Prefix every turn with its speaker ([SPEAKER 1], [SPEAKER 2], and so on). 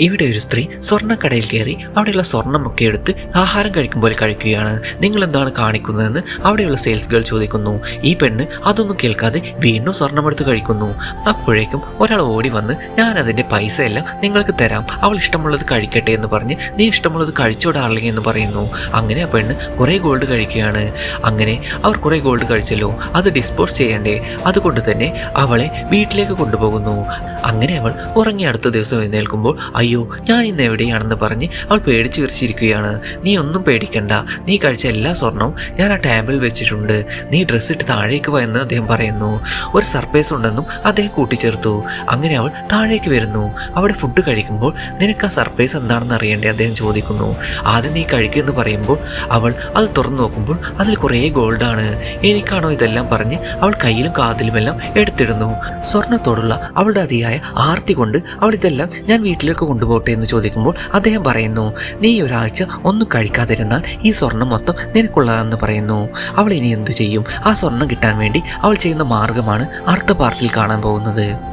[SPEAKER 1] ഇവിടെ ഒരു സ്ത്രീ സ്വർണക്കടയിൽ കയറി അവിടെയുള്ള സ്വർണമൊക്കെ എടുത്ത് ആഹാരം കഴിക്കും പോലെ കഴിക്കുകയാണ്. നിങ്ങൾ എന്താണ് കാണിക്കുന്നതെന്ന് അവിടെയുള്ള സെയിൽസ് ഗേൾ ചോദിക്കുന്നു. ഈ പെണ്ണ് അതൊന്നും കേൾക്കാതെ വീണ്ടും സ്വർണമെടുത്ത് കഴിക്കുന്നു. അപ്പോഴേക്കും ഒരാൾ ഓടി വന്ന് ഞാൻ അതിന്റെ പൈസ എല്ലാം നിങ്ങൾക്ക് തരാം. അവൾ ഇഷ്ടമുള്ളത് കഴിക്കട്ടെ എന്ന് പറഞ്ഞ് നീ ഇഷ്ടമുള്ളത് കഴിച്ചോ എന്ന് പറയുന്നു. അങ്ങനെ ആ പെണ്ണ് കുറേ ഗോൾഡ് കഴിക്കുകയാണ്. അങ്ങനെ അവർ കുറേ ഗോൾഡ് കഴിച്ചല്ലോ. അത് ഡിസ്പോസ് ചെയ്യണ്ടേ? അതുകൊണ്ട് തന്നെ അവളെ വീട്ടിലേക്ക് കൊണ്ടുപോകുന്നു. അങ്ങനെ അവൾ ഉറങ്ങി അടുത്ത ദിവസം എഴുന്നേൽക്കുമ്പോൾ അയ്യോ ഞാൻ ഇന്ന് എവിടെയാണെന്ന് പറഞ്ഞ് അവൾ പേടിച്ച് വിരിച്ചിരിക്കുകയാണ്. നീ ഒന്നും പേടിക്കണ്ട. നീ കഴിച്ച എല്ലാ സ്വർണവും ഞാൻ ആ ടാബിൽ വെച്ചിട്ടുണ്ട്. നീ ഡ്രസ്സ് ഇട്ട് താഴേക്ക് വന്ന് അദ്ദേഹം പറയുന്നു. ഒരു സർപ്രൈസ് ഉണ്ടെന്നും അദ്ദേഹം കൂട്ടിച്ചേർത്തു. അങ്ങനെ അവൾ താഴേക്ക് വരുന്നു. അവിടെ ഫുഡ് കഴിക്കുമ്പോൾ നിനക്ക് ആ സർപ്രൈസ് എന്താണെന്ന് അറിയേണ്ടേ? അദ്ദേഹം ചോദിക്കുന്നു. ആദ്യം നീ കഴിക്കുമെന്ന് പറയുമ്പോൾ അവൾ അത് തുറന്നു നോക്കുമ്പോൾ അതിൽ കുറേ ഗോൾഡാണ്. എനിക്കാണോ ഇതെല്ലാം പറഞ്ഞ് അവൾ കയ്യിലും കാതിലുമെല്ലാം എടുത്തിടുന്നു. സ്വർണത്തോടുള്ള അവളുടെ അതിയായ ആർത്തി കൊണ്ട് അവൾ ഇതെല്ലാം ഞാൻ വീട്ടിലേക്ക് കൊണ്ടുപോകട്ടെ എന്ന് ചോദിക്കുമ്പോൾ അദ്ദേഹം പറയുന്നു നീ ഒരാഴ്ച ഒന്നും കഴിക്കാതിരുന്നാൽ ഈ സ്വർണം മൊത്തം നിനക്കുള്ളതെന്ന് പറയുന്നു. അവൾ ഇനി എന്തു ചെയ്യും? ആ സ്വർണം കിട്ടാൻ വേണ്ടി അവൾ ചെയ്യുന്ന മാർഗമാണ് അടുത്ത പാർട്ടിൽ കാണാൻ പോകുന്നത്.